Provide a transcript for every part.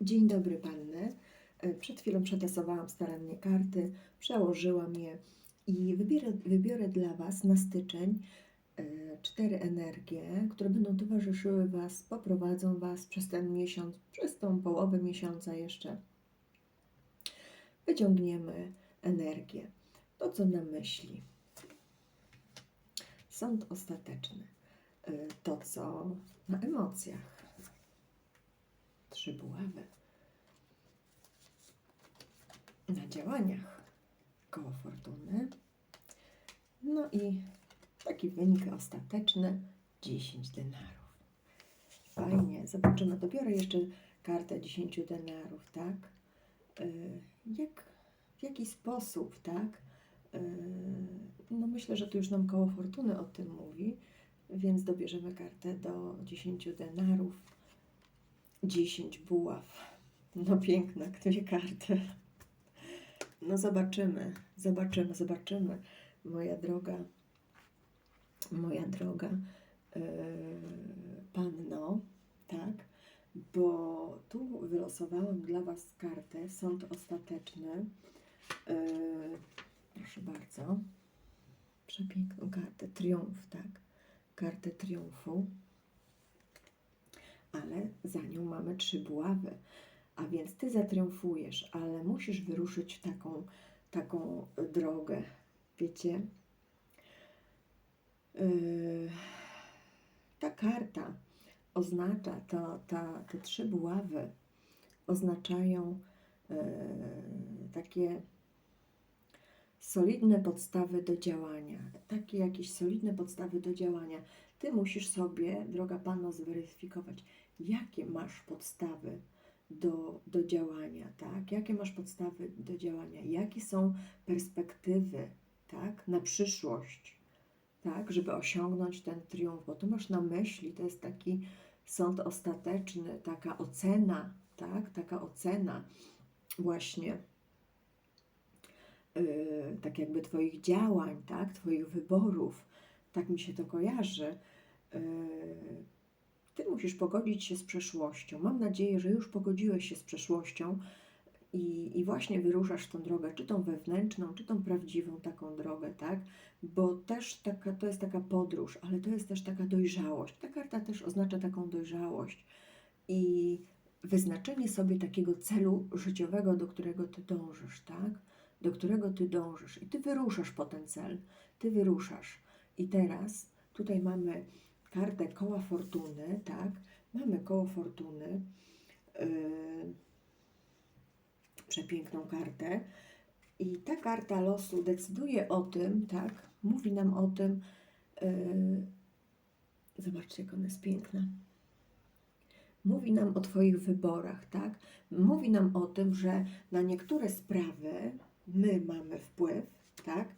Dzień dobry Panny. E, Przed chwilą przetasowałam starannie karty, przełożyłam je i wybierę, wybiorę dla Was na styczeń e, cztery energie, które będą towarzyszyły Was, poprowadzą Was przez ten miesiąc, przez tą połowę miesiąca jeszcze. Wyciągniemy energię. To, co na myśli. Sąd ostateczny. E, To, co na emocjach. Trzy buławy. Na działaniach koło fortuny. No i taki wynik ostateczny 10 denarów. Fajnie, zobaczymy. Dobiorę jeszcze kartę 10 denarów, tak? Y, Jak, w jaki sposób, tak? Y, No myślę, że tu już nam koło fortuny o tym mówi, więc dobierzemy kartę do 10 denarów. 10 buław. No piękne, dwie karty. No zobaczymy, zobaczymy, zobaczymy. Moja droga, moja droga yy, panno, tak? Bo tu wylosowałam dla Was kartę, sąd ostateczny. Yy, proszę bardzo. Przepiękną kartę, triumf, tak? Kartę triumfu ale za nią mamy trzy buławy. A więc ty zatriumfujesz, ale musisz wyruszyć w taką, taką drogę. Wiecie? Yy, ta karta oznacza, ta, ta, te trzy buławy oznaczają yy, takie solidne podstawy do działania. Takie jakieś solidne podstawy do działania. Ty musisz sobie, droga Panno, zweryfikować, jakie masz podstawy do, do działania, tak? Jakie masz podstawy do działania, jakie są perspektywy, tak? Na przyszłość, tak? Żeby osiągnąć ten triumf, bo to masz na myśli, to jest taki sąd ostateczny, taka ocena, tak? Taka ocena właśnie yy, tak jakby Twoich działań, tak? Twoich wyborów. Tak mi się to kojarzy. Yy, ty musisz pogodzić się z przeszłością. Mam nadzieję, że już pogodziłeś się z przeszłością i, i właśnie wyruszasz w tą drogę, czy tą wewnętrzną, czy tą prawdziwą taką drogę, tak? Bo też taka, to jest taka podróż, ale to jest też taka dojrzałość. Ta karta też oznacza taką dojrzałość i wyznaczenie sobie takiego celu życiowego, do którego ty dążysz, tak? Do którego ty dążysz i ty wyruszasz po ten cel, ty wyruszasz. I teraz tutaj mamy kartę koła fortuny, tak? Mamy koło fortuny, yy, przepiękną kartę. I ta karta losu decyduje o tym, tak? Mówi nam o tym. Yy, zobaczcie, jak ona jest piękna. Mówi nam o Twoich wyborach, tak? Mówi nam o tym, że na niektóre sprawy my mamy wpływ, tak?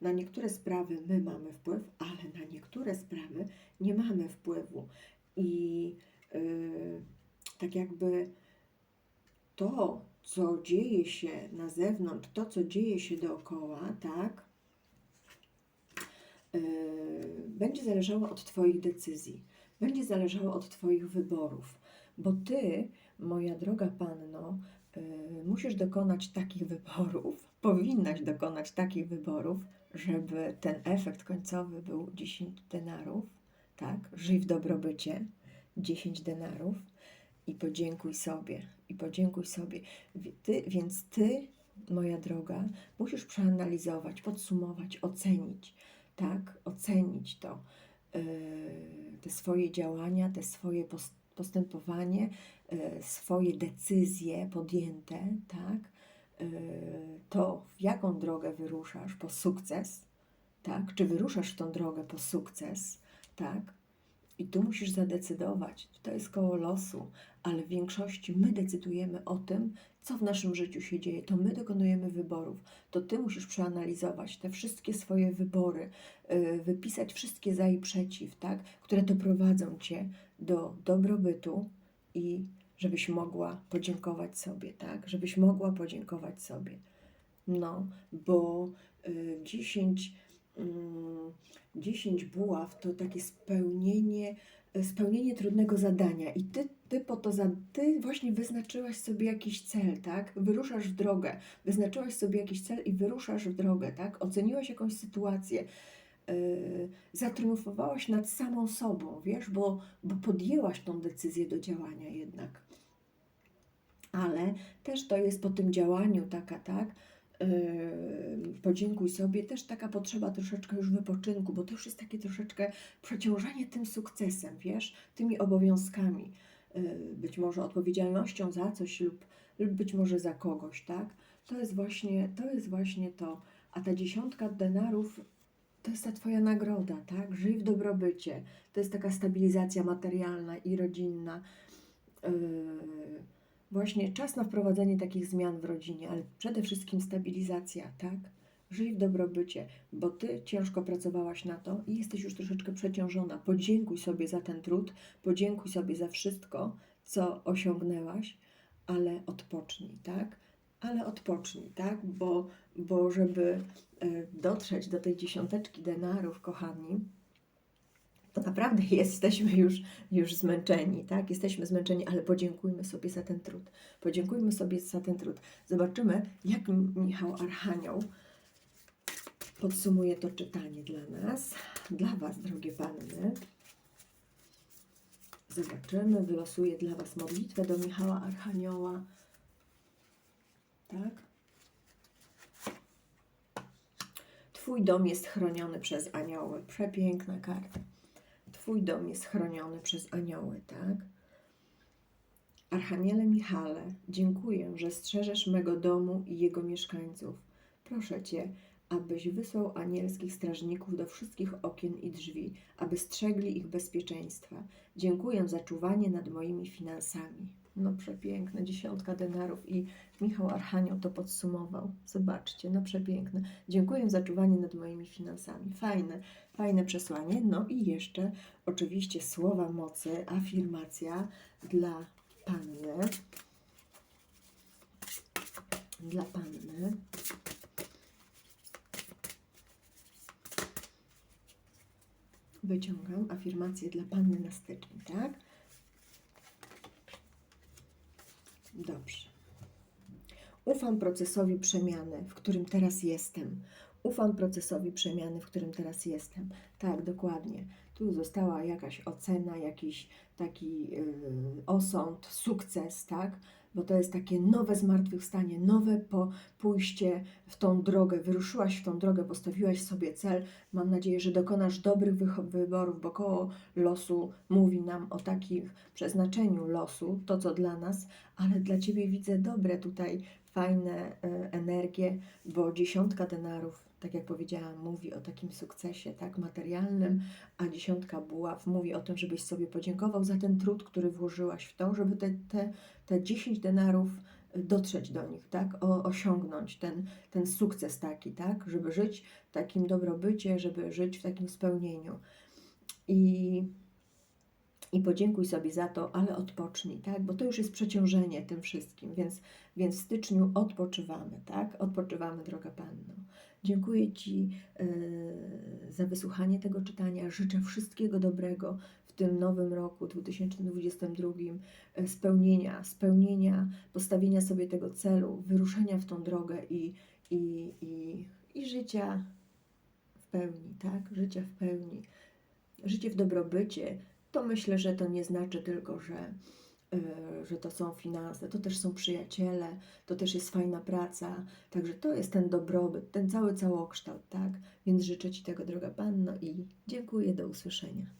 Na niektóre sprawy my mamy wpływ, ale na niektóre sprawy nie mamy wpływu. I yy, tak jakby to, co dzieje się na zewnątrz, to, co dzieje się dookoła, tak, yy, będzie zależało od Twoich decyzji, będzie zależało od Twoich wyborów, bo Ty, moja droga Panno, musisz dokonać takich wyborów, powinnaś dokonać takich wyborów, żeby ten efekt końcowy był 10 denarów, tak, żyj w dobrobycie, 10 denarów i podziękuj sobie, i podziękuj sobie. Ty, więc Ty, moja droga, musisz przeanalizować, podsumować, ocenić, tak, ocenić to, yy, te swoje działania, te swoje pos- postępowanie, yy, swoje decyzje podjęte, tak, yy, to w jaką drogę wyruszasz po sukces, tak, czy wyruszasz w tą drogę po sukces, tak, i tu musisz zadecydować. To jest koło losu, ale w większości my decydujemy o tym, co w naszym życiu się dzieje. To my dokonujemy wyborów. To ty musisz przeanalizować te wszystkie swoje wybory, yy, wypisać wszystkie za i przeciw, tak? które doprowadzą cię do dobrobytu i żebyś mogła podziękować sobie, tak? Żebyś mogła podziękować sobie. No, bo y, 10, mm, 10 buław to takie spełnienie e, spełnienie trudnego zadania i ty, ty po to, za, ty właśnie wyznaczyłaś sobie jakiś cel, tak? Wyruszasz w drogę, wyznaczyłaś sobie jakiś cel i wyruszasz w drogę, tak? Oceniłaś jakąś sytuację, yy, zatriumfowałaś nad samą sobą, wiesz, bo, bo podjęłaś tą decyzję do działania jednak. Ale też to jest po tym działaniu taka, tak? Podziękuj sobie, też taka potrzeba troszeczkę już wypoczynku, bo to już jest takie troszeczkę przeciążanie tym sukcesem, wiesz, tymi obowiązkami, yy, być może odpowiedzialnością za coś lub, lub być może za kogoś, tak? To jest właśnie to, jest właśnie to. A ta dziesiątka denarów to jest ta Twoja nagroda, tak? Żyj w dobrobycie. To jest taka stabilizacja materialna i rodzinna. Yy, właśnie czas na wprowadzenie takich zmian w rodzinie, ale przede wszystkim stabilizacja, tak? Żyj w dobrobycie, bo ty ciężko pracowałaś na to i jesteś już troszeczkę przeciążona. Podziękuj sobie za ten trud, podziękuj sobie za wszystko, co osiągnęłaś, ale odpocznij, tak? Ale odpocznij, tak? Bo, bo żeby e, dotrzeć do tej dziesiąteczki denarów, kochani, to naprawdę jesteśmy już, już zmęczeni, tak? Jesteśmy zmęczeni, ale podziękujmy sobie za ten trud. Podziękujmy sobie za ten trud. Zobaczymy, jak Michał Archanioł podsumuje to czytanie dla nas, dla Was, drogie panny. Zobaczymy, wylosuję dla Was modlitwę do Michała Archanioła. Tak? Twój dom jest chroniony przez anioły. Przepiękna karta. Twój dom jest chroniony przez anioły, tak? Archaniele Michale, dziękuję, że strzeżesz mego domu i jego mieszkańców. Proszę Cię, abyś wysłał anielskich strażników do wszystkich okien i drzwi, aby strzegli ich bezpieczeństwa. Dziękuję za czuwanie nad moimi finansami. No przepiękne, dziesiątka denarów i Michał Archanioł to podsumował. Zobaczcie, no przepiękne. Dziękuję za czuwanie nad moimi finansami. Fajne, fajne przesłanie. No i jeszcze oczywiście słowa mocy, afirmacja dla Panny. Dla Panny. Wyciągam afirmację dla Panny na styczeń, tak? Dobrze. Ufam procesowi przemiany, w którym teraz jestem. Ufam procesowi przemiany, w którym teraz jestem. Tak, dokładnie. Tu została jakaś ocena, jakiś taki yy, osąd, sukces, tak? Bo to jest takie nowe zmartwychwstanie, nowe po, pójście w tą drogę. Wyruszyłaś w tą drogę, postawiłaś sobie cel. Mam nadzieję, że dokonasz dobrych wyborów, bo koło losu mówi nam o takich przeznaczeniu losu, to co dla nas, ale dla Ciebie widzę dobre tutaj, fajne y, energie, bo dziesiątka denarów, tak jak powiedziałam, mówi o takim sukcesie tak materialnym, a dziesiątka buław mówi o tym, żebyś sobie podziękował za ten trud, który włożyłaś w to, żeby te, te, te 10 denarów y, dotrzeć do nich, tak, o, osiągnąć ten, ten sukces taki, tak, żeby żyć w takim dobrobycie, żeby żyć w takim spełnieniu. I i podziękuj sobie za to, ale odpocznij, tak? Bo to już jest przeciążenie tym wszystkim, więc, więc w styczniu odpoczywamy, tak? Odpoczywamy, droga Panno. Dziękuję Ci yy, za wysłuchanie tego czytania. Życzę wszystkiego dobrego w tym nowym roku 2022, yy, spełnienia, spełnienia, postawienia sobie tego celu, wyruszenia w tą drogę i, i, i, i życia w pełni, tak? Życia w pełni. Życie w dobrobycie, to myślę, że to nie znaczy tylko, że, yy, że to są finanse, to też są przyjaciele, to też jest fajna praca, także to jest ten dobrobyt, ten cały całokształt, tak? Więc życzę Ci tego, droga Panno i dziękuję, do usłyszenia.